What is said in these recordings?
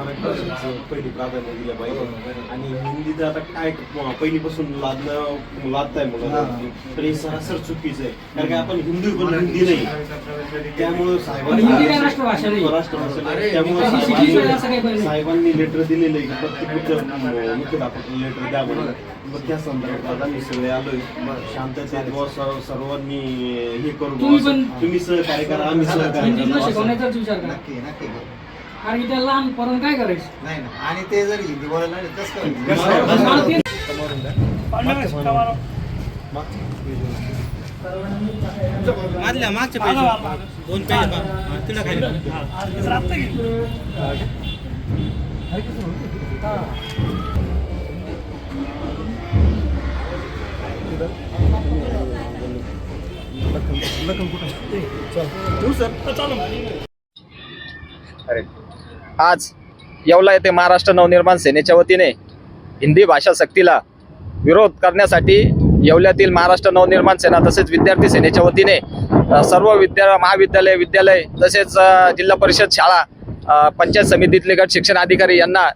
मराठी भाषेचं पहिली प्राधान्य दिलं पाहिजे. आणि हिंदीत आता काय पहिलीपासून लादणं लादताय मुलं. तर हे सरासर चुकीचं आहे. कारण की आपण हिंदू पण हिंदी नाही. त्यामुळं हिंदी काय राष्ट्रभाषा नाही. त्यामुळे साहेबांनी. साहेबांनी लेटर दिलेलं आहे की प्रत्येक मुख्य मुख्याध्यापक लेटर द्या म्हणून. मग त्या संदर्भात आम्ही सगळे आलोय. शांततेत सर्वांनी हे करू बुवा तुम्ही सहकार्य करा आम्ही सहकार्य करू. नक्की नक्की. कारण की त्या लहान पोरांना काय करायचं? नाही ना आणि ते जर हिंदी बोलायला लागले तर कसं कसं करायचं? करायचं? मला ते- मागल्या मागच्या पेज दोन पेज तिला खाली आज येवला येथे महाराष्ट्र नवनिर्माण सेनेच्या वतीने हिंदी भाषा सक्तीला विरोध करण्यासाठी येवल्यातील महाराष्ट्र नवनिर्माण सेना तसेच विद्यार्थी सेनेच्या वतीने सर्व विद्या महाविद्यालय विद्यालय तसेच जिल्हा परिषद शाळा पंचायत समितीतले गट शिक्षण अधिकारी यांना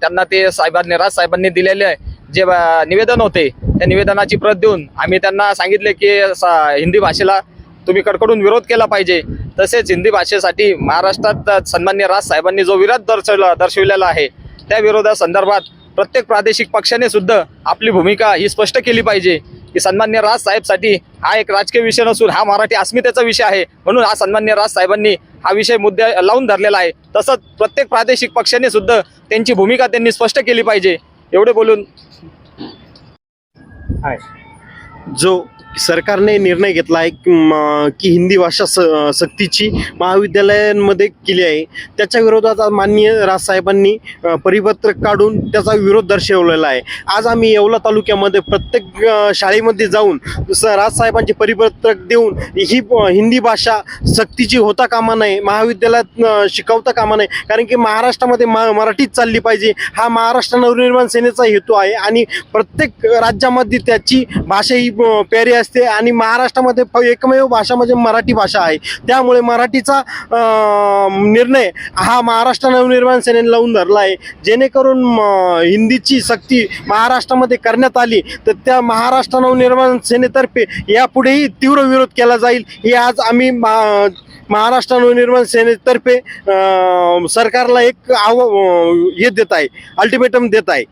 त्यांना ते साहेबांनी राज साहेबांनी दिलेले जे निवेदन होते त्या निवेदनाची प्रत देऊन आम्ही त्यांना सांगितले की हिंदी भाषेला तुम्ही कडकडून विरोध केला पाहिजे. तसेच हिंदी भाषेसाठी महाराष्ट्रात सन्मान्य राज साहेबांनी जो विरोध दर्शवला दर्शविलेला आहे त्या विरोधासंदर्भात प्रत्येक प्रादेशिक पक्षाने सुद्धा आपली भूमिका ही स्पष्ट केली पाहिजे की सन्मान्य राज साहेबसाठी हा एक राजकीय विषय नसून हा मराठी अस्मितेचा विषय आहे. म्हणून हा सन्मान्य राज साहेबांनी हा विषय मुद्दे लावून धरलेला आहे. तसंच प्रत्येक प्रादेशिक पक्षाने सुद्धा त्यांची भूमिका त्यांनी स्पष्ट केली पाहिजे. एवढे बोलून. जो सरकारने निर्णय घेतला आहे की हिंदी भाषा स सक्तीची महाविद्यालयांमध्ये केली आहे. त्याच्या विरोधात आज माननीय राजसाहेबांनी परिपत्रक काढून त्याचा विरोध दर्शवलेला आहे. आज आम्ही येवला तालुक्यामध्ये प्रत्येक शाळेमध्ये जाऊन स राजसाहेबांचे परिपत्रक देऊन ही हिंदी भाषा सक्तीची होता कामा नये महाविद्यालयात शिकवता कामा नये कारण की महाराष्ट्रामध्ये मा मराठीच चालली पाहिजे. हा महाराष्ट्र नवनिर्माण सेनेचा हेतू आहे आणि प्रत्येक राज्यामध्ये त्याची भाषा ही प्यारी असते आणि महाराष्ट्रामध्ये एकमेव भाषा म्हणजे मराठी भाषा आहे. त्यामुळे मराठीचा निर्णय हा महाराष्ट्र नवनिर्माण सेनेने लावून धरला आहे. जेणेकरून हिंदीची सक्ती महाराष्ट्रामध्ये करण्यात आली तर त्या महाराष्ट्र नवनिर्माण सेनेतर्फे यापुढेही तीव्र विरोध केला जाईल. हे आज आम्ही मा- महाराष्ट्र नवनिर्माण सेनेतर्फे सरकारला एक आव हे देत आहे अल्टिमेटम देत आहे.